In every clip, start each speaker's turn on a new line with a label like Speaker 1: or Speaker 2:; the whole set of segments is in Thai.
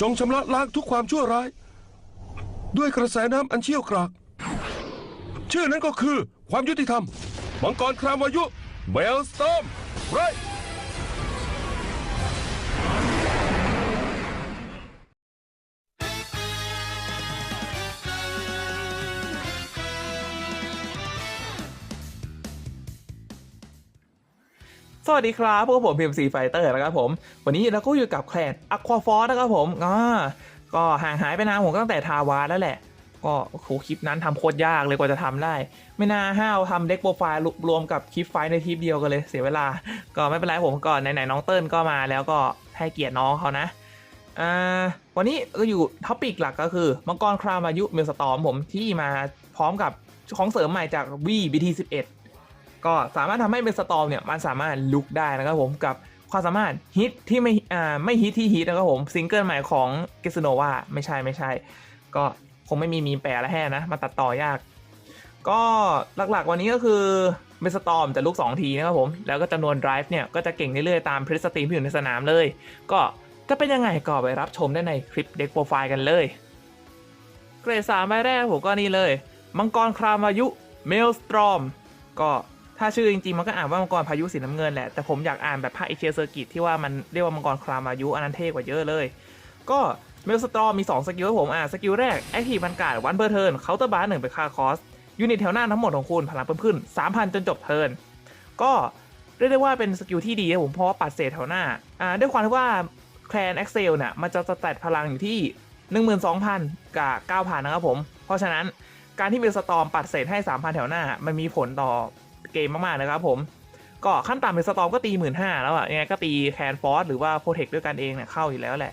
Speaker 1: จงชำระล้างทุกความชั่วร้าย ด้วยกระแสน้ำอันเชี่ยวกราก ชื่อนั้นก็คือความยุติธรรมมังกรครามวายุเบลสตอมไร
Speaker 2: สวัสดีครับพวกผม PMC Fighter นะครับผม วันนี้เราก็อยู่กับแคลน Aqua Force นะครับผมอ่าก็ห่างหายไปนานผมตั้งแต่ทาวาแล้วแหละ ก็โหคลิปนั้นทำโคตรยากเลยกว่าจะทำได้ ไม่น่าห้าวทำเด็กโปรไฟล์รวมกับคลิปไฟในทริปเดียวกันเลยเสียเวลา ก็ไม่เป็นไรผมก่อนไหนๆน้องเติ้ลก็มาแล้วก็ให้เกียรติน้องเขานะวันนี้ก็อยู่ท็อปิกหลักก็คือมังกรครามอายุเมลสตอมผมที่มาพร้อมกับของเสริมใหม่จาก V BT 11 ก็สามารถทำให้เป็นสตอมเนี่ยมันสามารถลุกได้นะครับผมกับความสามารถฮิตที่ไม่อ่าไม่ฮิตที่ฮิตนะครับผมซิงเกิลใหม่ของเกสโนวาไม่ใช่ไม่ใช่ ก็คงไม่มีมีแปลและแห่นะ มาตัดต่อยาก ก็หลักๆวันนี้ก็คือเมสตอมจะลุก 2 ทีนะครับผม แล้วก็จำนวน drive เนี่ย ก็จะเก่งเรื่อยๆ ตามพรีสตีมที่อยู่ในสนามเลย ก็จะเป็นยังไงก็ไปรับชมได้ในคลิปเด็กโปรไฟล์กันเลย เกรดสามใบแรกผมก็นี่เลย มังกรครามอายุเมลสตรอม ก็ ถ้าชื่อจริงๆ มันก็อ่านว่ามังกรพายุสีน้ำเงินแหละ แต่ผมอยากอ่านแบบภาคเอเชียเซอร์กิตที่ว่ามันเรียกว่ามังกรครามอายุอันนั้นเท่กว่าเยอะเลย ก็เมลสตรอมมี2 สกิลครับผมอ่าสกิลแรกแอคทีฟมันการ์ดวันเพอร์เทิร์นเคาน์เตอร์บาร์หนึ่งไปค่าคอสยูนิตแถวหน้าทั้งหมดของคุณพลังเพิ่มขึ้น 3,000 จนจบเทิร์นก็เรียกได้ว่าเป็นสกิลที่ดีครับผมเพราะว่าปัดเศษแถวหน้าอ่าด้วยความที่ว่าแคลนเอ็กเซลเนี่ยมันจะสแตทพลังอยู่ที่ 12,000 กับ 9,000 นะครับผม เพราะฉะนั้นการที่เมลสตอมปัดเศษให้ 3,000 แถวหน้า มันมีผลต่อ เกมมากๆนะครับผมก็ขั้นต่ำเมลสตอมก็ตี15,000แล้วอะยังไงก็ตีแคนฟอสหรือว่าโปรเทคด้วยกันเองเนี่ยเข้าอยู่แล้วแหละ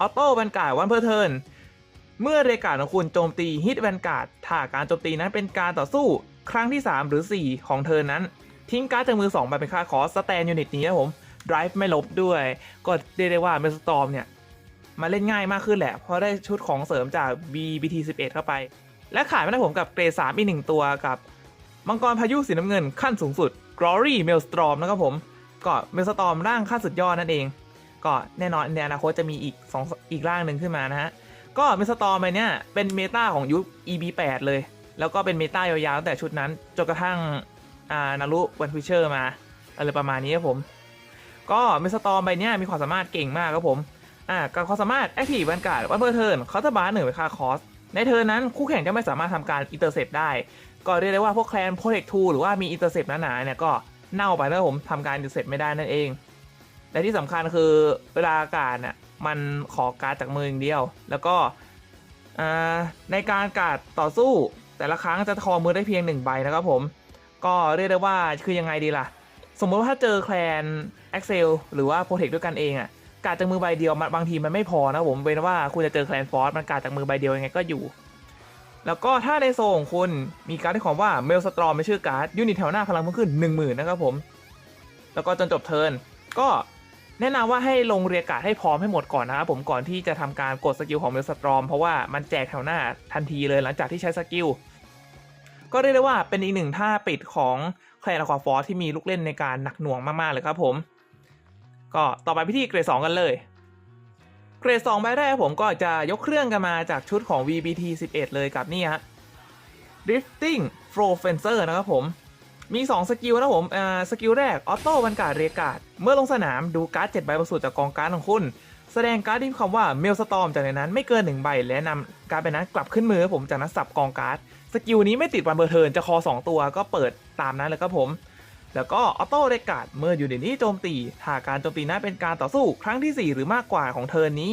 Speaker 2: ออโต้แวนการ์ดวันเพอร์เทิร์นเมื่อเรการ์ดของคุณโจมตีฮิตแวนการ์ดถ้าการโจมตีนั้นเป็นการต่อสู้ครั้งที่ 3 หรือ 4 ของเทิร์นนั้น ทิ้งการ์ดจากมือ2ใบเป็นค่าคอสแตนยูนิตนี้นะผม drive ไม่ลบด้วย ก็เรียกได้ว่าเมสตอมเนี่ยมาเล่นง่ายมากขึ้นแหละ เพราะได้ชุดของเสริมจาก BBT 11 เข้าไป และขายไม่ได้ผมกับเกรด3อีกหนึ่งตัวกับ มังกรพายุสีน้ำเงินขั้นสูงสุด Glory Maelstrom นะครับผม ก็เมลสตอมร่างขั้นสุดยอดนั่นเอง ก็แน่นอนในอนาคตจะมีอีกสองอีกร่างหนึ่งขึ้นมานะฮะ ก็เมลสตอมไปเนี่ยเป็นเมตาของยุค EB8 เลย แล้วก็เป็นเมตายาวๆตั้งแต่ชุดนั้นจนกระทั่งอ่านารุวันฟิเชอร์มาอะไรประมาณนี้ครับผม ก็เมสตอมไปเนี่ยมีความสามารถเก่งมากครับผม อ่ากับความสามารถ Active Vanguard วันเ e อร์เทิร์นคอร์ตบาร์หนึ่งไปค่าคอส ในเทิร์นนั้นคู่แข่งจะไม่สามารถทำการอินเตอร์เซปได้ ก็เรียกได้ว่าพวกแคลนโปรเทคทูหรือว่ามีอินเตอร์เซปหนาๆเนี่ยก็เน่าไปแล้วผมทำการอินเตอร์เซปไม่ได้นั่นเอง และที่สำคัญคือเวลาการน่ะมันขอการดจากมืออย่างเดียว แล้วก็ในการการดต่อสู้แต่ละครั้งจะทอมือได้เพียงหนึ่งใบนะครับผม ก็เรียกได้ว่าคือยังไงดีล่ะ สมมติว่าถ้าเจอแคลน Excel หรือว่าโปรเทคด้วยกันเองอะการดจากมือใบเดียวบางทีมันไม่พอนะครับผมเป็นว่าคุณจะเจอแคลนฟอร์สมันการดจากมือใบเดียวยังไงก็อยู่ แล้วก็ถ้าในโซของคุณมีการดที่ของว่าเมลสตรอมไม่ชื่อการ์ดยูนิตแถวหน้าพลังเพิ่มขึ้น 1 0,000 นะครับผม แล้วก็จนจบเทิร์นก็แนะนำว่าให้ลงเรียกกาดให้พร้อมให้หมดก่อนนะครับผมก่อนที่จะทำการกดสกิลของเมลสตรอมเพราะว่ามันแจกแถวหน้าทันทีเลยหลังจากที่ใช้สกิลก็เรียกได้ว่าเป็นอีกหนึ่งท่าปิดของแคลนอะควาฟอร์ที่มีลูกเล่นในการหนักหน่วงมากๆเลยครับผม ก็ต่อไปพิธีเกรด2กันเลย เกรด2ใบแรกผมก็จะยกเครื่องกันมาจากชุดของ VBT 11 เลยกับนี่ฮะ Drifting Flow Fencer นะครับผม มี 2 สกิลนะผมอ่าสกิลแรกออโต้บรรกาศเรียกาศเมื่อลงสนามดูการ์ด7ใบบประสูตรจากกองการ์ดของคุณ แสดงการ์ดที่มีคำว่าเมลสตอมจากในนั้นไม่เกิน 1 ใบ และนำการ์ดใบนั้นกลับขึ้นมือผมจากนั้นสับกองการ์ดสกิลนี้ไม่ติดวันเบอร์เทิร์นจะคอ 2 ตัวก็เปิดตามนั้นเลยครับผม แล้วก็ออโต้เรกาดเมื่ออยู่ในนี้โจมตีถ้ากการโจมตีนั้นเป็นการต่อสู้ครั้งที่ 4 หรือมากกว่าของเทิร์นนี้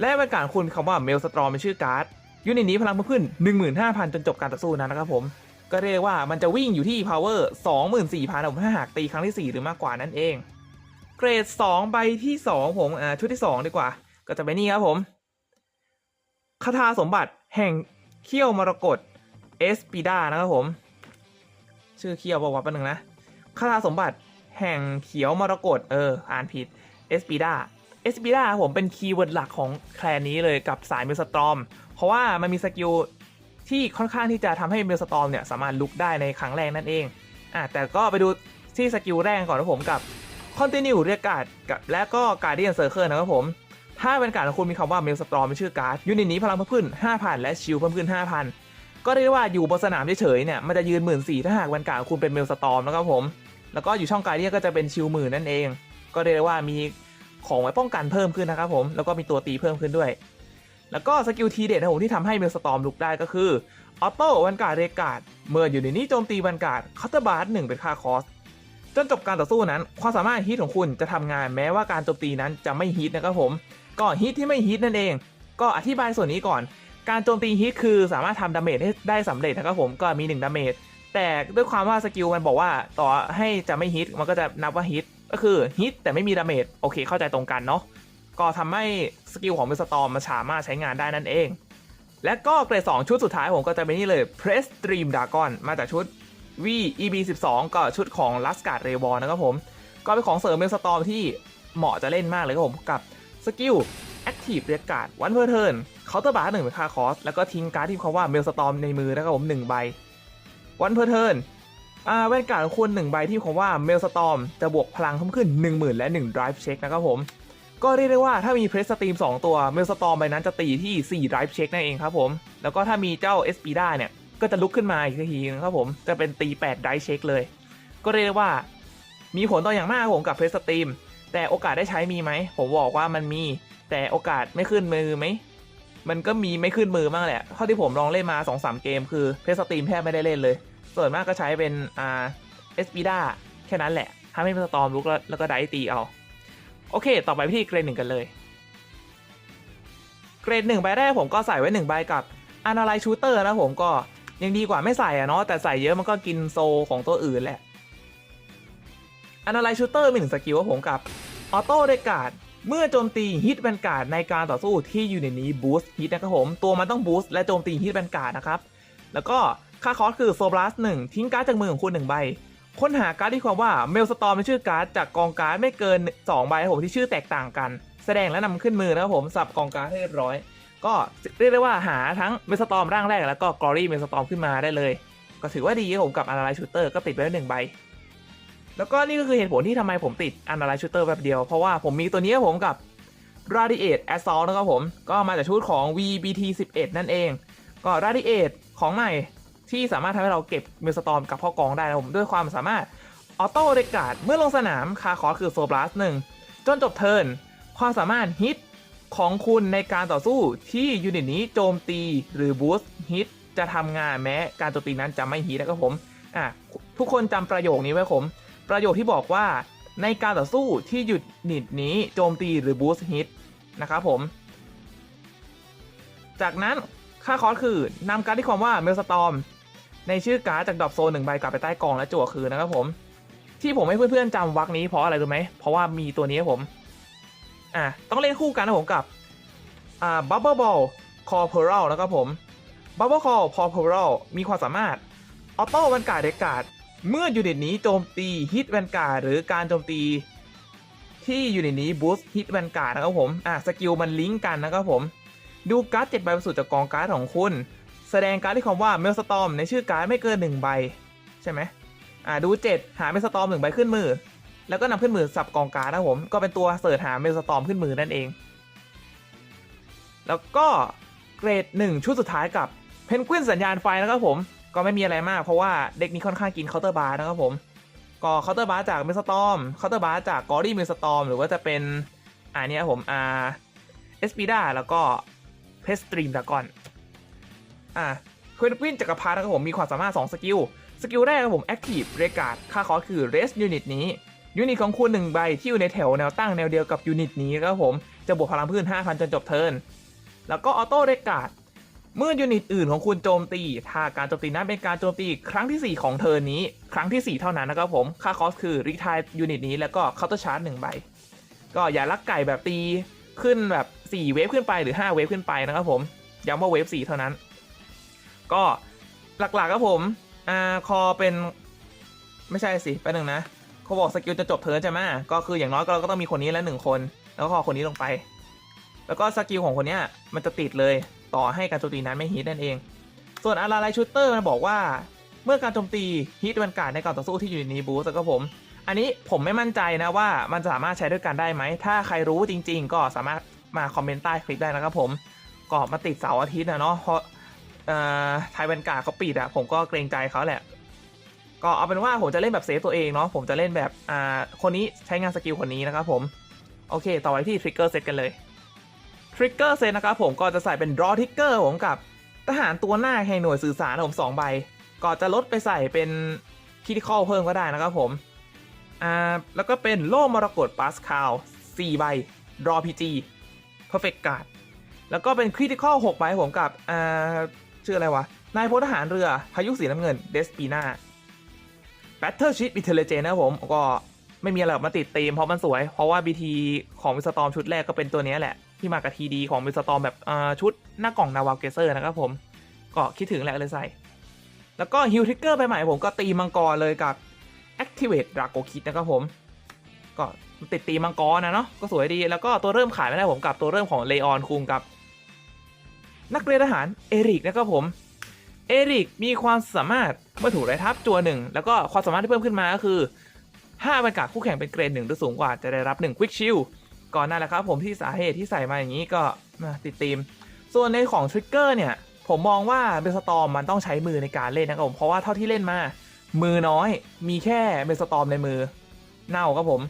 Speaker 2: และเป็นการคุณคำว่าเมลสตรอมเป็นชื่อการ์ดยูนิตนี้พลังเพิ่มขึ้น 15,000 จนจบการต่อสู้นั้นนะครับผม ก็เรียกว่ามันจะวิ่งอยู่ที่ power 24,000ผมถ้าหากตีครั้งที่ 4 หรือมากกว่านั่นเอง เกรด 2 ใบที่ 2 ผมอ่าชุดที่ 2 ดีกว่า ก็จะเป็นนี่ครับผมคาถาสมบัติแห่งเขี้ยวมรกตเอสปีดานะครับผม ชื่อเขียวบอกว่าแป๊บนึงนะคาถาสมบัติแห่งเขียวมรกตเออ อ่านผิดเอสปีดาเอสปีดาผมเป็นคีย์เวิร์ดหลักของแคลนนี้เลยกับสายเมลสตรอมเพราะว่ามันมีสกิลที่ค่อนข้างที่จะทำให้เมลสตอมเนี่ยสามารถลุกได้ในครั้งแรกนั่นเองอะแต่ก็ไปดูที่สกิลแรกก่อนนะผมกับ continue เรียกการ์ดกับและก็ guardian circle นะครับผมถ้าเป็นการดของคุณมีคำว่า mail storm เป็นชื่อการ์ดยูนิตนี้พลังเพิ่มขึ้น 5,000 และชิลเพิ่มขึ้น 5,000 ก็เรียกได้ว่าอยู่บนสนามเฉยๆเนี่ยมันจะยืนหมื่นสี่ถ้าหากเป็นกาดของคุณเป็น mail storm นะครับผม แล้วก็อยู่ช่องการเดียก็จะเป็นชิลหมื่นนั่นเอง ก็เรียกว่ามีของไว้ป้องกันเพิ่มขึ้นนะครับผมแล้วก็มีตัวตีเพิ่มขึ้นด้วย แล้วก็สกิลทีเด็ดนะผมที่ทำให้เมลสตอมลุกได้ก็คือออโต้วันการ์ดเรกาดเมื่ออยู่ในนี้โจมตีวันการ์ดคัตเตอร์บาร์หนึ่งเป็นค่าคอสจนจบการต่อสู้นั้น ความสามารถฮิตของคุณจะทำงานแม้ว่าการโจมตีนั้นจะไม่ฮิตนะครับผม ก็ฮิตที่ไม่ฮิตนั่นเอง ก็อธิบายส่วนนี้ก่อน การโจมตีฮิตคือสามารถทำดาเมจให้ได้สำเร็จนะครับผมก็มี1ดาเมจแต่ด้วยความว่าสกิลมันบอกว่าต่อให้จะไม่ฮิตมันก็จะนับว่าฮิตก็คือฮิตแต่ไม่มีดาเมจโอเคเข้าใจตรงกันเนาะก็ทำให้สกิลของเมสตอมมันสามารถใช้งานได้นั่นเอง และก็เกรด2ชุดสุดท้ายผมก็จะเป็นนี่เลย Press Dream Dragon มาจากชุด V EB 12ก็ชุดของ l a s g a r d r a y w a r นะครับผม ก็เป็นของเสริมเมลสตอมที่เหมาะจะเล่นมากเลยครับผมกับสกิล Active r e g a r d วันเพอร์เทิร์นเคาน์เตอร์บาร์หนึ่งเป็นค่าคอสแล้วก็ทิ้งการ์ดที่เขาว่าเมลสตอมในมือนะครับผมหนึ่งใบวันเพอร์เทิร์นอ่าแว่นการ์ดคุณหนึ่งใบที่ผมว่าเมลสตอมจะบวกพลังเพิ่มขึ้น 10,000 และ 1 Drive Check นะครับผมก็เรียกได้ว่าถ้ามีเพรสสตรีม2 ตัวเมลสตอมใบนั้นจะตีที่ 4 Drive Check นั่นเองครับผมแล้วก็ถ้ามีเจ้า s p ได้เนี่ยก็จะลุกขึ้นมาอีกทีนะครับผมจะเป็นตี 8 Drive Check เลย ก็เรียกได้ว่า มีผลต่ออย่างมากผมกับเพรสสตรีม แต่โอกาสได้ใช้มีไหม ผมบอกว่ามันมี แต่โอกาสไม่ขึ้นมือไหม มันก็มีไม่ขึ้นมือบ้างแหละเท่าที่ผมลองเล่นมา2-3เกมคือเพสตรีมแทบไม่ได้เล่นเลย ส่วนมากก็ใช้เป็นอ่าเอสปีด้าแค่นั้นแหละทำให้เพรสสตอมลุกแล้วแล้วก็ได้ตีเอา โอเค ต่อไปที่เกรดหนึ่งกันเลย เกรดหนึ่งใบแรกผมก็ใส่ไว้หนึ่งใบกับ Analyze Shooter นะผมก็ยังดีกว่าไม่ใส่อะเนาะแต่ใส่เยอะมันก็กินโซของตัวอื่นแหละ Analyze Shooter มีหนึ่งสกิลว่าผมกับ Auto d e c a r d เมื่อโจมตีฮิตแวนการ์ดในการต่อสู้ที่อยู่ในนี้บูสต์ฮิตนะครับผม ตัวมันต้องบูสต์และโจมตีฮิตแวนการ์ดนะครับ แล้วก็ค่าคอสคือโซบลัสหนึ่งทิ้งการ์ดจากมือของคุณหนึ่งใบ ค้นหาการ์ดที่ความว่าเมลสตอมเป็นชื่อการ์ดจากกองการ์ดไม่เกิน 2 ใบครับผมที่ชื่อแตกต่างกัน แสดงและนำขึ้นมือนะครับผมสับกองการ์ดให้เรียบร้อย ก็เรียกได้ว่าหาทั้งเมลสตอมร่างแรกแล้วก็กรอรี่เมลสตอมขึ้นมาได้เลย ก็ถือว่าดีครับผมกับอนา l y ชูเตอร์ก็ติดไว้แล้วหนึ่งใบ แล้วก็นี่ก็คือเหตุผลที่ทำไมผมติดอ n นา l y ชูเตอร์แบบเดียว เพราะว่าผมมีตัวนี้ผมกับ Radiate Assault นะครับผม ก็มาจากชุดของ VBT 11 นั่นเอง ก็ Radiate ของใหม่ที่สามารถทำให้เราเก็บเมลสตอมกับพ่อกองได้นะผม ด้วยความสามารถออโต้เรกาดเมื่อลงสนามคาคอคือโซบลัสหนึ่งจนจบเทิร์นความสามารถฮิตของคุณในการต่อสู้ที่ยูนิตนี้โจมตีหรือบูสต์ฮิตจะทำงานแม้การโจมตีนั้นจะไม่ฮิตนะครับผมอะทุกคนจำประโยคนี้ไว้ผม ประโยคที่บอกว่าในการต่อสู้ที่หยูนิตนี้โจมตีหรือบูสต์ฮิตนะครับผม จากนั้นค่าคอสคือนำการที่ความว่าเมลสตอมในชื่อการ์ดจากดรอปโซนหนึ่งใบกลับไปใต้กองและจั่วคืนนะครับผม ที่ผมให้เพื่อนๆจำวักนี้เพราะอะไรรู้ไหมเพราะว่ามีตัวนี้ครับผมอะต้องเล่นคู่กันนะผมกับอ่า Bubble Ball Corporal นะครับผม Bubble Call Corporal มีความสามารถออโต้วันการ์ดเดการ์ด เมื่อยูนิตนี้โจมตีฮิตแวนการ์หรือการโจมตีที่ยูนิตนี้บูสต์ฮิตแวนการ์นะครับผมอะสกิลมันลิงก์กันนะครับผม ดูการ์ดเจ็ดใบบรรสุดจากกองการ์ดของคุณ แสดงการ์ดที่คำว่าเมลสตอมในชื่อการ์ดไม่เกินหนึ่งใบ ใช่ไหมอ่าดู 7 หาเมลสตอมหนึ่งใบขึ้นมือ แล้วก็นำขึ้นมือสับกองการ์ดนะครับผม ก็เป็นตัวเสิร์ชหาเมลสตอมขึ้นมือนั่นเอง แล้วก็เกรด 1 ชุดสุดท้ายกับเพนกวินสัญญาณไฟนะครับผม ก็ไม่มีอะไรมากเพราะว่าเด็กนี้ค่อนข้างกินเคาน์เตอร์บาร์นะครับผม ก็เคาน์เตอร์บาร์จากเมลสตอมเคาน์เตอร์บาร์จากกอรี่เมลสตอมหรือว่าจะเป็นอ่านี่ครับผมอ่าเอสปีดาแล้วก็เพสตรีมดากอนอ่าเพนกวินจักรพรรดินะครับผมมีความสามารถ 2 สกิล สกิลแรกครับผม Active r e g a r d ค่าคอคือ Rest Unit นี้ยูนิตของคุณหนึ่งใบที่อยู่ในแถวแนวตั้งแนวเดียวกับยูนิตนี้ครับผมจะบวกพลังพื้น 5,000 จนจบเทิร์นแล้วก็ออโต้เรกาด เมื่อยูนิตอื่นของคุณโจมตี ถ้าการโจมตีนั้นเป็นการโจมตีครั้งที่ 4 ของเทิร์นนี้ ครั้งที่ 4 เท่านั้นนะครับผม ค่าคอสคือรีทายยูนิตนี้แล้วก็เคาน์เตอร์ชาร์จหนึ่งใบ ก็อย่าลักไก่แบบตีขึ้นแบบ 4 เวฟขึ้นไปหรือ 5 เวฟขึ้นไปนะครับผม ย้ำว่าเวฟ4เท่านั้น ก็หลักๆครับผมอ่าคอเป็นไม่ใช่สิแป๊บนึงนะเขาบอกสกิลจะจบเทิร์นใช่ไหมก็คืออย่างน้อยก็เราก็ต้องมีคนนี้แล้วหนึ่งคน แล้วก็คอคนนี้ลงไป แล้วก็สกิลของคนเนี้ยมันจะติดเลย ต่อให้การโจมตีนั้นไม่ฮิตนั่นเอง ส่วนอาราไลชูเตอร์มันบอกว่า เมื่อการโจมตีฮิตวันการดในการต่อสู้ที่อยู่ในนี้บูสต์ครับผม อันนี้ผมไม่มั่นใจนะว่ามันสามารถใช้ด้วยกันได้ไหม ถ้าใครรู้จริง ๆ ก็สามารถมาคอมเมนต์ใต้คลิปได้นะครับผมก็มาติดเสาร์อาทิตย์นะเนาะเพราะไทยแวนการ์ดเขาปิดอะผมก็เกรงใจเขาแหละก็เอาเป็นว่าผมจะเล่นแบบเซฟตัวเองเนาะผมจะเล่นแบบอ่าคนนี้ใช้งานสกิลคนนี้นะครับผม โอเค ต่อไปที่ทริกเกอร์เซตกันเลย ทริกเกอร์เซตนะครับผมก็จะใส่เป็น draw trigger ผมกับทหารตัวหน้าแห่งหน่วยสื่อสารผมสองใบ ก็จะลดไปใส่เป็นคิติคอลเพิ่มก็ได้นะครับผมอ่าแล้วก็เป็นโล่มรกตปาสคาล4ใบ draw PG perfect card แล้วก็เป็นคริติคอล6ใบผมกับอ่าชื่ออะไรวะ นายพลทหารเรือ พายุสีน้ำเงินเดสปีนา Battle Sheet i n t e l l i g e n c e นะครับผมก็ไม่มีอะไรมาติดเต็มเพราะมันสวย เพราะว่า BT ของวิสตอมชุดแรกก็เป็นตัวนี้แหละ ที่มากับทีดีของวิสตอมแบบชุดหน้ากล่องนาวาเกเซอร์นะครับผมก็คิดถึงแหละเลยใส่ แล้วก็ฮิลทิกเกอร์ไปใหม่ผมก็ตีมังกรเลยกับ Activate Draco Kit นะครับผม ก็ติดตีมังกรนะเนาะก็สวยดีแล้วก็ตัวเริ่มขายไม่ได้ผมกับตัวเริ่มของเลออนคุงกับ นักเรียนทหารเอริกนะครับผมเอริกมีความสามารถเมื่อถูกไรทับจัวหนึ่งแล้วก็ความสามารถที่เพิ่มขึ้นมาก็คือ 5บรรยากาศคู่แข่งเป็นเกรดหนึ่งหรือสูงกว่าจะได้รับ 1 Quick Shield ก่อนหน้าแหละครับผมที่สาเหตุที่ใส่มาอย่างนี้ก็มาติดตีม ส่วนในของทริกเกอร์เนี่ย ผมมองว่าเบสตอมมันต้องใช้มือในการเล่นนะครับผม เพราะว่าเท่าที่เล่นมา มือน้อยมีแค่เบสตอมในมือ เน่าครับผม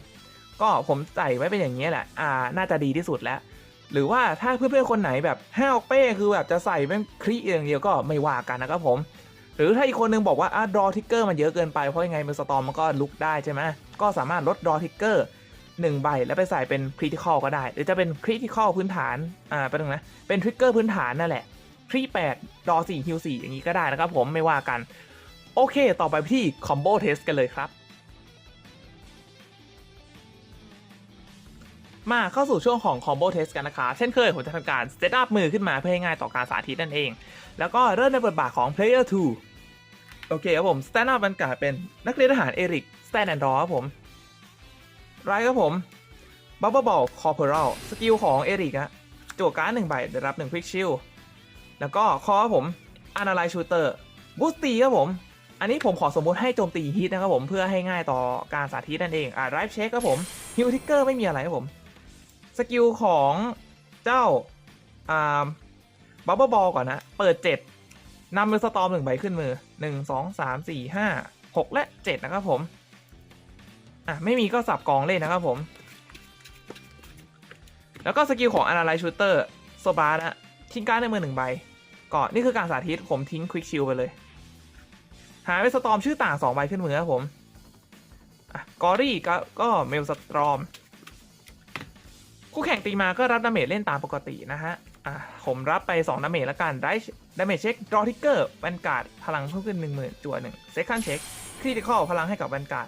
Speaker 2: ก็ผมใส่ไว้เป็นอย่างนี้แหละ อ่า น่าจะดีที่สุดแล้ว หรือว่าถ้าเพื่อนๆคนไหนแบบห้าวเป้คือแบบจะใส่เป็นครีอย่างเดียวก็ไม่ว่ากันนะครับผมหรือถ้าอีกคนนึงบอกว่าอะดรอทิกเกอร์มันเยอะเกินไป เพราะยังไงมือสตอมมันก็ลุกได้ใช่ไหมก็สามารถลดดรอทิกเกอร์ หนึ่งใบ แล้วไปใส่เป็นคริติคอลก็ได้ หรือจะเป็นคริติคอลพื้นฐาน อ่าเป็นไงนะเป็นทริกเกอร์พื้นฐานนั่นแหละครีแปดดอสี่ฮิวสี่อย่างนี้ก็ได้นะครับผมไม่ว่ากัน โอเค ต่อไปที่คอมโบเทสกันเลยครับ มาเข้าสู่ช่วงของ Combo Test กันนะคะ เช่นเคย ผมจะทำการเซตอัพมือขึ้นมาเพื่อให้ง่ายต่อการสาธิตนั่นเอง แล้วก็เริ่มในบทบาทของ Player 2 โอเคครับผม Stand Up บรรยากาศเป็นนักเรียนทหารเอริก Stand and Draw ครับผม ไรครับผม Bubble Ball Corporal สกิลของเอริกอะจั่วการ์ดหนึ่งใบได้รับ1 Quick Shield แล้วก็คอรับผม Analyze Shooter Boost ตีครับผม อันนี้ผมขอสมมุติให้โจมตีฮิตนะครับผมเพื่อให้ง่ายต่อการสาธิตนั่นเองอ่า Drive Check ครับผม Hill Trigger ไม่มีอะไรครับผมสกิลของเจ้าอ่าบับเบิลบอลก่อนนะเปิด7นำมือสตอมหนึ่งใบขึ้นมือ1 2 3 4 5 6และ7นะครับผม อะไม่มีก็สับกองเล่นนะครับผม แล้วก็สกิลของ Analyze Shooter โซบาร์นะทิ้งการ์ดในมือหนึ่งใบ ก่อนนี่คือการสาธิตผมทิ้ง Quick Shield ไปเลย หาไปสตอมชื่อต่าง2ใบขึ้นมือครับผมกอรี่ก็ก็เมลสตรอม คู่แข่งตีมาก็รับดาเมจเล่นตามปกตินะฮะอะผมรับไป2ดาเมจแล้วกันได้ดาเมจเช็คดรอทิกเกอร์แวนการ์ดพลังเพิ่มขึ้น 10,000จั่วหนึ่งเซคันเช็คคริติคอลพลังให้กับแวนการ์ด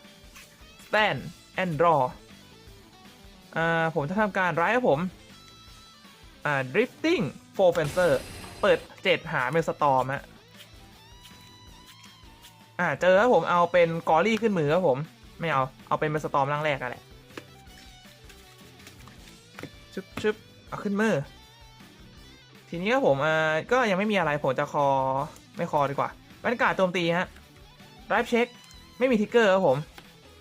Speaker 2: สแตนแอนดรออ่าผมจะทำการไร้ครับผมอ่าดริฟติ้งโฟร์เฟนเซอร์เปิด7หาเมลสตอร์มฮะอ่าเจอครับผมเอาเป็นกอรี่ขึ้นมือครับผม ไม่เอา เอาเป็นเมลสตอร์มร่างแรกกันแหละชึบชึบเอาขึ้นมือ ทีนี้ครับผมอ่าก็ยังไม่มีอะไรผมจะคอไม่คอดีกว่าบรรยากาศโจมตีฮะไ i ฟ์เช็ค ไม่มีทิกเกอร์ครับผม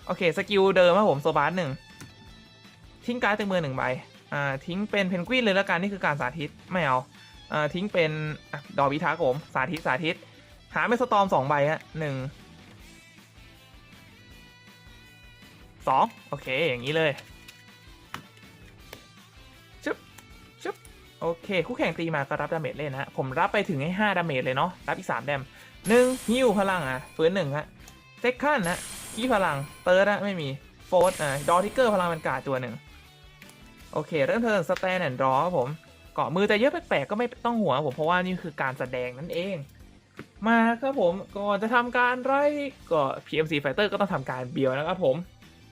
Speaker 2: โอเค สกิลเดิมครับผมโซบาร์หนึ่งทิ้งการ์ดตึงมือหนึ่งใบอ่าทิ้งเป็นเพนกวินเลยแล้วกันนี่คือการสาธิตไม่เอาอ่าทิ้งเป็นดอบิทักผมสาธิตสาธิต หาเมสตอมสองใบฮะหนึ่งสองโอเค อย่างนี้เลยชึบชึบโอเค คู่แข่งตีมาก็รับดาเมจเล่นะฮะ ผมรับไปถึงให้5ดาเมจเลยเนาะรับอีก3แดมหนึ่งฮิวพลังอะฟื้นหนึ่งฮะเซคันนะ ขี้พลังเติร์ดอะไม่มีโฟร์อะดอทิกเกอร์พลังเป็นกาตัวหนึ่งโอเค เริ่มเทิร์นสแตนแอนด์ดรอครับผมเกาะมือจะเยอะแปลกๆก็ไม่ต้องหัวงผมเพราะว่านี่คือการแสดงนั่นเอง มาครับผมก่อนจะทำการไล่ก็ PMC Fighter ก็ต้องทำการเบียวนะครับผม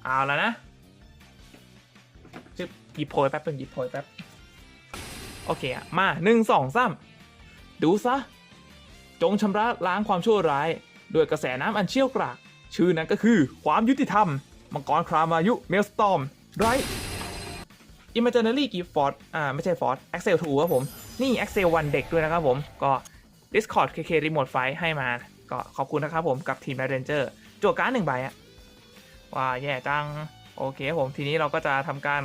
Speaker 2: เอาแล้วนะจึ๊บหยิบโพยแป๊บนึงหยิบโพยแป๊บโอเคอะมาหนึ่งสองสามดูซะ จงชำระล้างความชั่วร้าย ด้วยกระแสน้ำอันเชี่ยวกราก ชื่อนั้นก็คือความยุติธรรม มังกรครามอายุเมลสตอมไรอิมเมจเนอรี่กีฟอร์ดอ่าไม่ใช่ฟอร์ด Excel 2ครับผม นี่ Excel 1เด็กด้วยนะครับผม ก็ Discord KK Remote Fight ให้มา ก็ขอบคุณนะครับผมกับทีม Red Ranger จั่วการ์ดหนึ่งใบอะว่าแย่จัง โอเคผม ทีนี้เราก็จะทำการ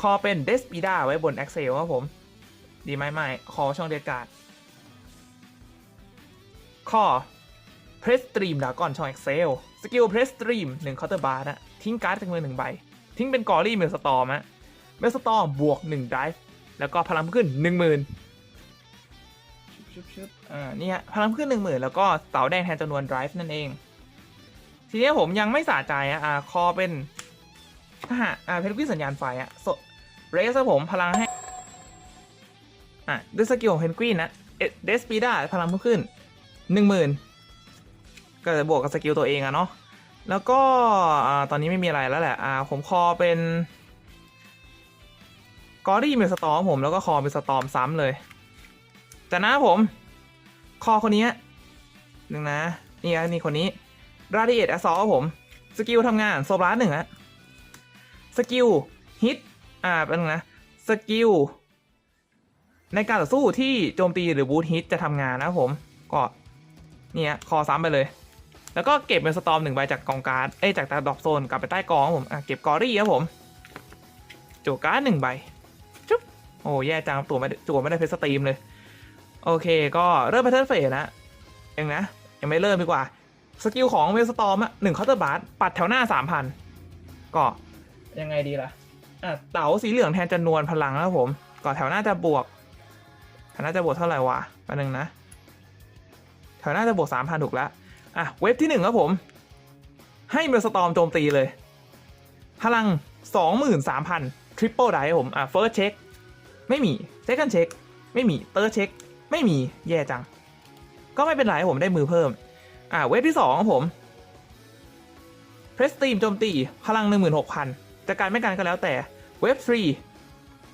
Speaker 2: คอเป็นเดสปีดาไว้บน Excel ครับผม ดีไหมไม่คอช่องเดียการ์ดข้อ Press Stream ดากอนช่อง Excel สกิล Press Stream 1 Counter Bar นะทิ้งการ์ดจากมือหนึ่งใบ ทิ้งเป็นกอรี่เมลสตอมฮะเมลสตอมบวก1 Drive แล้วก็พลังขึ้น 10,000ชุบๆๆอ่าเนี่ยพลังขึ้น 10,000 แล้วก็เสาแดงแทนจำนวน Drive นั่นเอง ทีนี้ผมยังไม่สะใจอะอ่าคอเป็นทหารอ่าเพนกวินสัญญาณไฟอะโซเรสผมพลังให้อะด้วยสกิลของเพนกวินนะเดสปีดาพลังเพิ่มขึ้นหนึ่งหมื่น ก็จะบวกกับสกิลตัวเองอะเนาะแล้วก็ตอนนี้ไม่มีอะไรแล้วแหละอ่าผมคอเป็นกอรี่เมลสตอมผมแล้วก็คอเป็นสตอมซ้ำเลย แต่นะผม คอคนนี้หนึ่งนะ นี่นะนี่คนนี้ r a d i a t e Assault ครับผม สกิลทำงานโซบลัสหนึ่งอะสกิลฮิตอ่าเป็นงนะสกิลในการต่อสู้ที่โจมตีหรือบูทฮิตจะทำงานนะผม ก็เนี่ยคอซ้ำไปเลย แล้วก็เก็บเป็นสตอมหนึ่งใบจากกองการ์ดเอ้จากตาดอกโซนกลับไปใต้กองครับผมอะเก็บกอรี่ครับผมจั่วการ์ดหนึ่งใบจุ๊บโอ้แย่จังตัวไม่ได้จั่วไม่ได้เพชรสตรีมเลย โอเคก็เริ่มแพทเทิร์นเฟสนะยังนะ ยังไม่เริ่มดีกว่า สกิลของเวลสตอมอะหนึ่งเคาน์เตอร์บาร์ปัดแถวหน้าสามพันก็ยังไงดีล่ะอะเต๋าสีเหลืองแทนจำนวนพลังนะครับผมก็แถวหน้าจะบวกแถวหน้าจะบวกเท่าไหร่วะแป๊บนึงนะแถวหน้าจะบวกสามพันถูกแล้ว อะเว็บที่หนึ่งครับผม ให้เมลสตอมโจมตีเลย พลังสองหมื่นสามพันทริปเปิลไดผมอะเฟิร์สเช็คไม่มีเซคันด์เช็คไม่มีเตอร์เช็คไม่มีแย่จัง ก็ไม่เป็นไรผมได้มือเพิ่ม อ่าเวฟที่สองของผมเพรสตีมโจมตีพลัง 16,000จะการไม่การก็แล้วแต่เวฟฟรี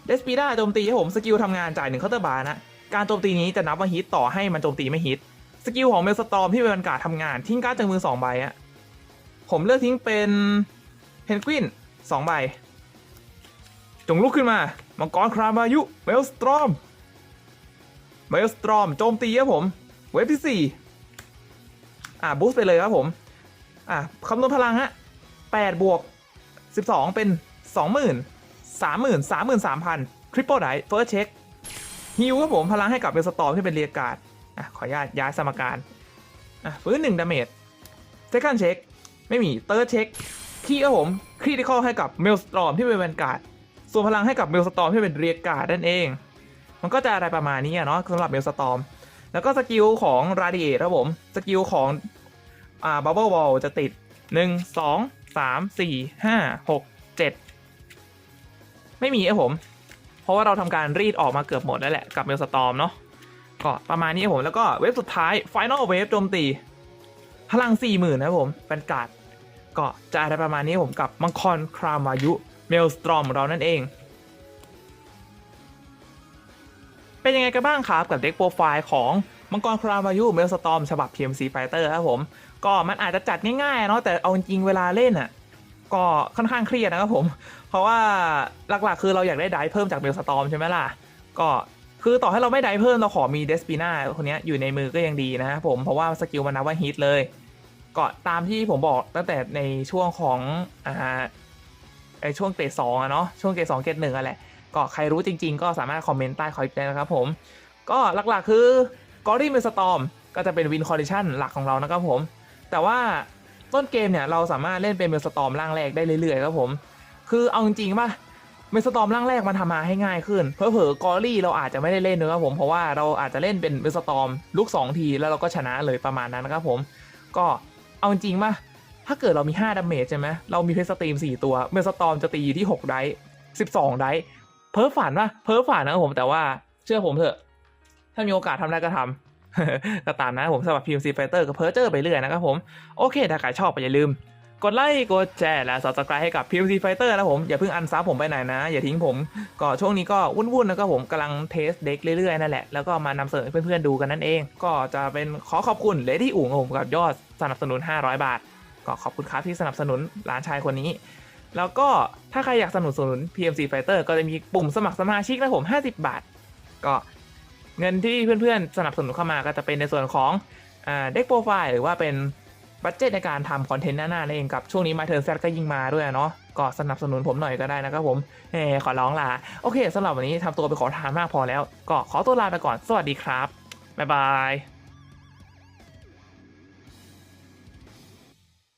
Speaker 2: เดสปีดาโจมตีให้ผมสกิลทำงานจ่ายหนึ่งเคาน์เตอร์บาร์นะ การโจมตีนี้จะนับว่าฮิตต่อให้มันโจมตีไม่ฮิต สกิลของเมลสตอมที่เป็นการดทำงานทิ้งการ์ดจากมือ2ใบอะผมเลือกทิ้งเป็นเพนกวิน2ใบ จงลุกขึ้นมา มังกรครามอายุเมลสตรอมเมลสตรอมโจมตีครับผม เวฟที่4อ่าบูสต์ไปเลยครับผม อ่าคำนวณพลังฮะ8บวก12เป็น20,000 30,000 33,000ทริปเปิลไดเฟิร์สเช็คฮิวครับผมพลังให้กับเบลสตอมที่เป็นเรียกการ์ด อะขออนุญาตย้ายสมการอะฟื้น1ดาเมจเซคันเช็คไม่มีเติร์ดเช็คคีครับผมครีติคอลให้กับเมลสตอมที่เป็นแวนการ์ดส่วนพลังให้กับเมลสตอมที่เป็นเรียกการ์ดนั่นเอง มันก็จะอะไรประมาณนี้เนาะสำหรับเมลสตอมแล้วก็สกิลของ Radiate ครับผมสกิลของอ่า Bubble Wall จะติด 1 2 3 4 5 6 7 ไม่มีครับผม เพราะว่าเราทำการรีดออกมาเกือบหมดแล้วแหละกับเมลสตอมเนาะ ก็ประมาณนี้ผมแล้วก็เวฟสุดท้าย Final Wave โจมตี พลัง 40,000นะครับผมเป็นการ์ดก็จะอะไรประมาณนี้ผมกับมังกรครามวายุเมลสตรอมเรานั่นเอง เป็นยังไงกันบ้างครับกับเด็กโปรไฟล์ของมังกรครามอายุเมลสตอมฉบับ PMC Fighter ครับผมก็มันอาจจะจัดง่ายๆเนาะแต่เอาจริงเวลาเล่นอะก็ค่อนข้างเครียดนะครับผม เพราะว่าหลักๆ คือเราอยากได้ไดฟ์เพิ่มจากเมลสตอมใช่ไหมล่ะ ก็ คือต่อให้เราไม่ไดฟ์เพิ่มเราขอมีเดสปีนาคนนี้อยู่ในมือก็ยังดีนะครับผมเพราะว่าสกิลมันนับว่าฮิตเลยก็ตามที่ผมบอกตั้งแต่ในช่วงของอ่าไอช่วงเกรดสองอะเนาะช่วงเกรดสองเกรดหนึ่งอะแหละก็ใครรู้จริง ๆ ก็สามารถคอมเมนต์ใต้คลิปได้นะครับผม ก็หลักๆคือกอรี่เมลสตอมก็จะเป็นวินคอร์ดิชันหลักของเรานะครับผม แต่ว่าต้นเกมเนี่ยเราสามารถเล่นเป็นเมลสตอมร่างแรกได้เรื่อยๆครับผม คือเอาจริงๆป่ะ เมสตอมร่างแรกมันทำมาให้ง่ายขึ้น เพอเพอๆกอรี่เราอาจจะไม่ได้เล่นนะครับผมเพราะว่าเราอาจจะเล่นเป็นเมสตอมลุก2 ทีแล้วเราก็ชนะเลยประมาณนั้นนะครับผม ก็เอาจริงป่ะถ้าเกิดเรามี5ดาเมจใช่ไหมเรามีเพสตรีม 4 ตัวเมสตอมจะตีอยู่ที่ 6 ไดส์12 ไดส์เพ้อฝันปะเพ้อฝันนะครับผมแต่ว่าเชื่อผมเถอะ ถ้ามีโอกาสทำได้ก็ทำก็ตามนะผมสำหรับ PMC Fighter ก็เพ้อเจอไปเรื่อยนะครับผม โอเค ถ้าใครชอบก็อย่าลืม กดไลค์ กดแชร์ และ subscribe ให้กับ PMC Fighter นะผม อย่าเพิ่งอันซับผมไปไหนนะ อย่าทิ้งผม ก็ช่วงนี้ก็วุ่นๆนะครับผมกำลังเทสเด็กเรื่อยๆ นั่นแหละ แล้วก็มานำเสนอให้เพื่อนๆ ดูกันนั่นเอง ก็จะเป็นขอขอบคุณเลดี้อุ๋งผมกับยอดสนับสนุน 500 บาท ก็ขอบคุณครับที่สนับสนุนหลานชายคนนี้แล้วก็ถ้าใครอยากสนับสนุน PMC Fighter ก็จะมีปุ่มสมัครสมาชิกนะผม 50 บาท ก็เงินที่เพื่อนๆ สนับสนุนเข้ามาก็จะเป็นในส่วนของเด็กโปรไฟล์หรือว่าเป็น บัตเจ็ตในการทำคอนเทนต์หน้าๆนั่นเองกับช่วงนี้มาเทิร์นแซดก็ยิงมาด้วยเนาะก็สนับสนุนผมหน่อยก็ได้นะครับผมเอขอร้องล่ะโอเคสำหรับวันนี้ทำตัวไปขอทานมากพอแล้ว ก็ขอตัวลาไปก่อนสวัสดีครับบ๊ายบาย